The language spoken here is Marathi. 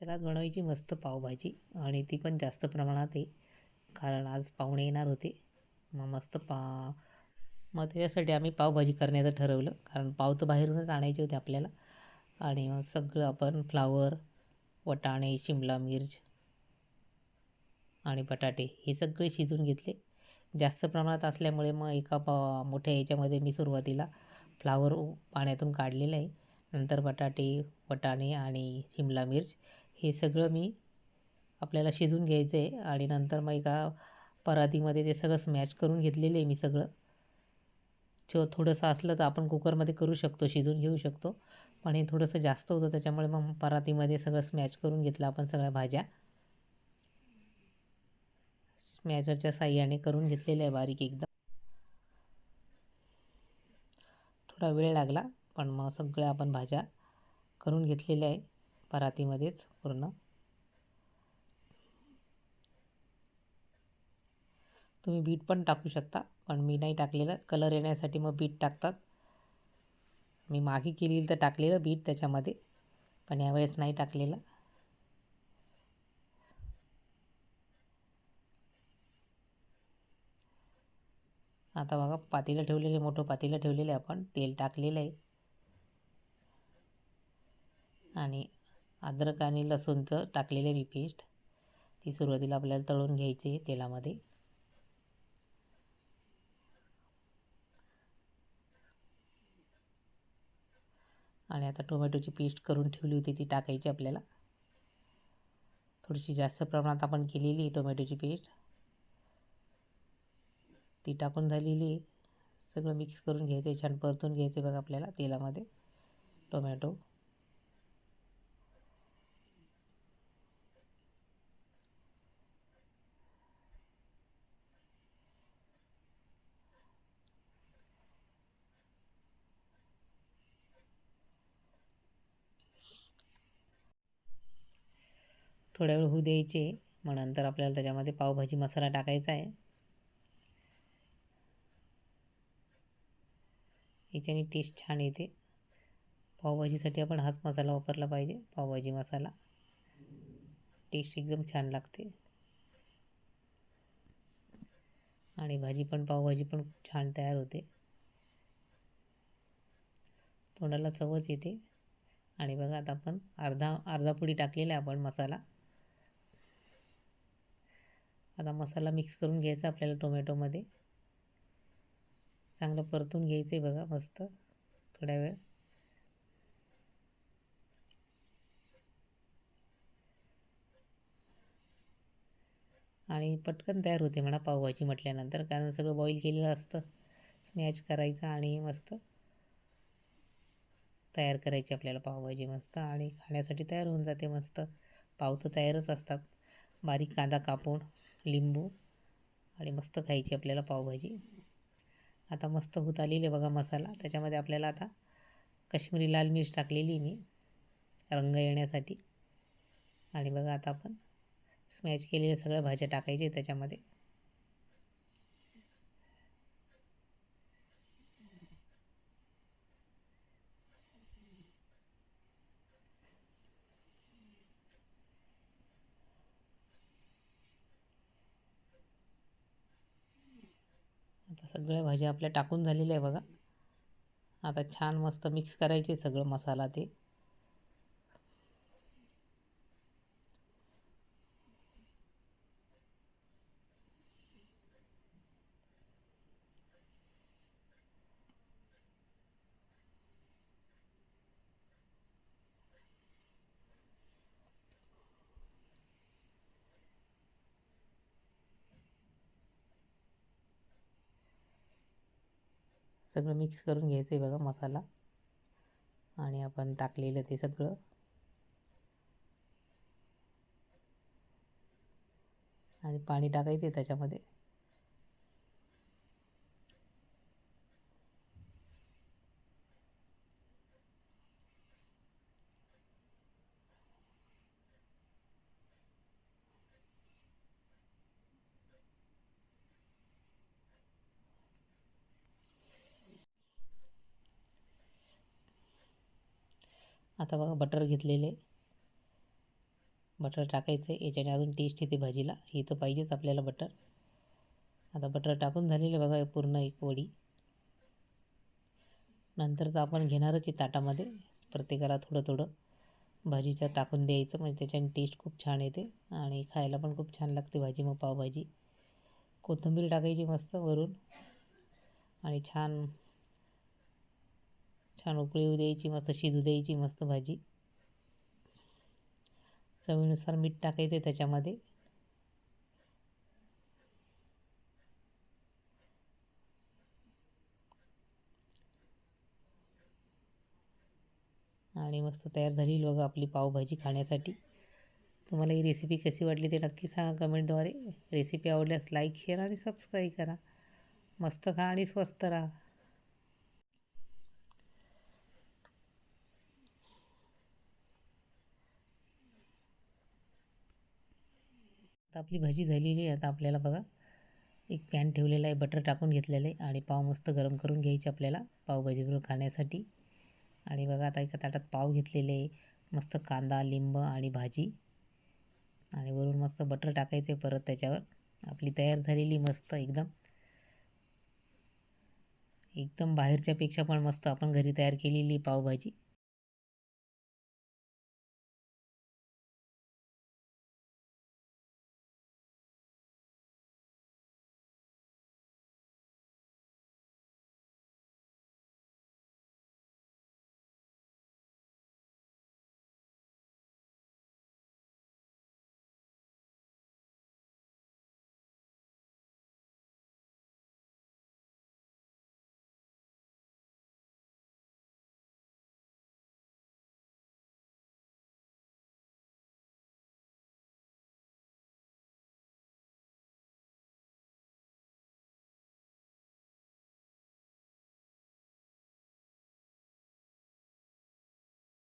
चला आज बनवायची मस्त पावभाजी आणि ती पण जास्त प्रमाणात आहे कारण आज पाहुणे येणार होते. मग मस्त पा मग त्याच्यासाठी आम्ही पावभाजी करण्याचं ठरवलं कारण पाव तर बाहेरूनच आणायचे होते आपल्याला. आणि मग सगळं आपण फ्लावर वटाणे शिमला मिर्च आणि बटाटे हे सगळे शिजून घेतले. जास्त प्रमाणात असल्यामुळे मग एका पा मोठ्या याच्यामध्ये मी सुरुवातीला फ्लावर पाण्यातून काढलेलं आहे. नंतर बटाटे वटाणे आणि शिमला मिर्च हे सगळं मी आपल्याला शिजून घ्यायचं आहे आणि नंतर मग एका परातीमध्ये ते सगळं स्मॅच करून घेतलेलं आहे मी सगळं. छो थोडंसं असलं तर आपण कुकरमध्ये करू शकतो शिजून घेऊ शकतो. पण हे थोडंसं जास्त होतं त्याच्यामुळे मग परातीमध्ये सगळं स्मॅच करून घेतलं आपण सगळ्या भाज्या. स्मॅचरच्या साह्याने करून घेतलेलं आहे बारीक एकदम थोडा वेळ लागला पण मग सगळ्या आपण भाज्या करून घेतलेल्या आहे. परातीमध्येच पूर्ण. तुम्ही बीट पण टाकू शकता पण मी नाही टाकलेलं. कलर येण्यासाठी मग बीट टाकतात. मी मागे केली तर टाकलेलं बीट त्याच्यामध्ये पण यावेळेस नाही टाकलेलं. आता बघा पातेलं ठेवलेले मोठं पातेलं ठेवलेलं आहे आपण तेल टाकलेलं आहे. आणि अद्रक आणि लसूणचं टाकलेलं आहे मी पेस्ट. ती सुरुवातीला आपल्याला तळून घ्यायची आहे तेलामध्ये. आणि आता टोमॅटोची पेस्ट करून ठेवली होती ती टाकायची आपल्याला. थोडीशी जास्त प्रमाणात आपण केलेली आहे टोमॅटोची पेस्ट. ती टाकून झालेली आहे. सगळं मिक्स करून घ्यायचं आहे. छान परतून घ्यायचं आहे बघा आपल्याला तेलामध्ये टोमॅटो. थोड्या वेळ होऊ द्यायचे. मग नंतर आपल्याला त्याच्यामध्ये पावभाजी मसाला टाकायचा आहे. याच्याने टेस्ट छान येते. पावभाजीसाठी आपण हाच मसाला वापरला पाहिजे. पावभाजी मसाला. टेस्ट एकदम छान लागते. आणि भाजी पण पावभाजी पण छान तयार होते. तोंडाला चवच येते. आणि बघा आता आपण अर्धा अर्धा पुडी टाकलेला आहे आपण मसाला. आता मसाला मिक्स करून घ्यायचा आपल्याला टोमॅटोमध्ये. चांगलं परतून घ्यायचं आहे बघा मस्त थोड्या वेळ. आणि पटकन तयार होते म्हणा पावभाजी म्हटल्यानंतर कारण सगळं बॉईल केलेलं असतं. स्मॅच करायचं आणि मस्त तयार करायची आपल्याला पावभाजी मस्त आणि खाण्यासाठी तयार होऊन जाते मस्त. पाव तर तयारच असतात. बारीक कांदा कापून लिंबू आणि मस्त खायची आपल्याला पावभाजी. आता मस्त होत आलेली बघा मसाला. त्याच्यामध्ये आपल्याला आता कश्मीरी लाल मिर्च टाकलेली मी रंग येण्यासाठी. आणि बघा आता आपण स्मॅच केलेल्या सगळ्या भाज्या टाकायच्या त्याच्यामध्ये. आता सगळ्या भाज्या आपल्या टाकून झालेल्या आहे बघा. आता छान मस्त मिक्स करायचे सगळं मसाला ते. सगळं मिक्स करून घ्यायचं आहे बघा मसाला. आणि आपण टाकलेलं ते सगळं. आणि पाणी टाकायचं आहे त्याच्यामध्ये. आता बघा बटर घेतलेले. बटर टाकायचं आहे. याच्याने अजून टेस्ट येते भाजीला. हे तर पाहिजेच आपल्याला बटर आता बटर टाकून झालेलं बघा पूर्ण एक वडी. नंतर तर आपण घेणारच आहे ताटामध्ये. प्रत्येकाला थोडं थोडं भाजीचं टाकून द्यायचं. म्हणजे त्याच्याने टेस्ट खूप छान येते. आणि खायला पण खूप छान लागते भाजी मग पावभाजी. कोथिंबीर टाकायची मस्त वरून. आणि छान छान उकळी येऊ द्यायची मस्त शिजू द्यायची मस्त भाजी. चवीनुसार मीठ टाकायचं आहे त्याच्यामध्ये. आणि मस्त तयार झाली लोक आपली पावभाजी खाण्यासाठी. तुम्हाला ही रेसिपी कशी वाटली ते नक्की सांगा कमेंटद्वारे. रेसिपी आवडल्यास लाईक शेअर आणि सबस्क्राईब करा. मस्त खा आणि स्वस्त राहा. आपली भाजी झालेली आहे आता आपल्याला बघा. एक पॅन ठेवलेला आहे बटर टाकून घेतलेलं आहे आणि पाव मस्त गरम करून घ्यायचे आपल्याला पावभाजीबरोबर खाण्यासाठी. आणि बघा आता एका ताटात पाव घेतलेले आहे मस्त कांदा लिंब आणि भाजी. आणि वरून मस्त बटर टाकायचं आहे परत त्याच्यावर. आपली तयार झालेली मस्त एकदम. एकदम बाहेरच्यापेक्षा पण मस्त आपण घरी तयार केलेली पावभाजी.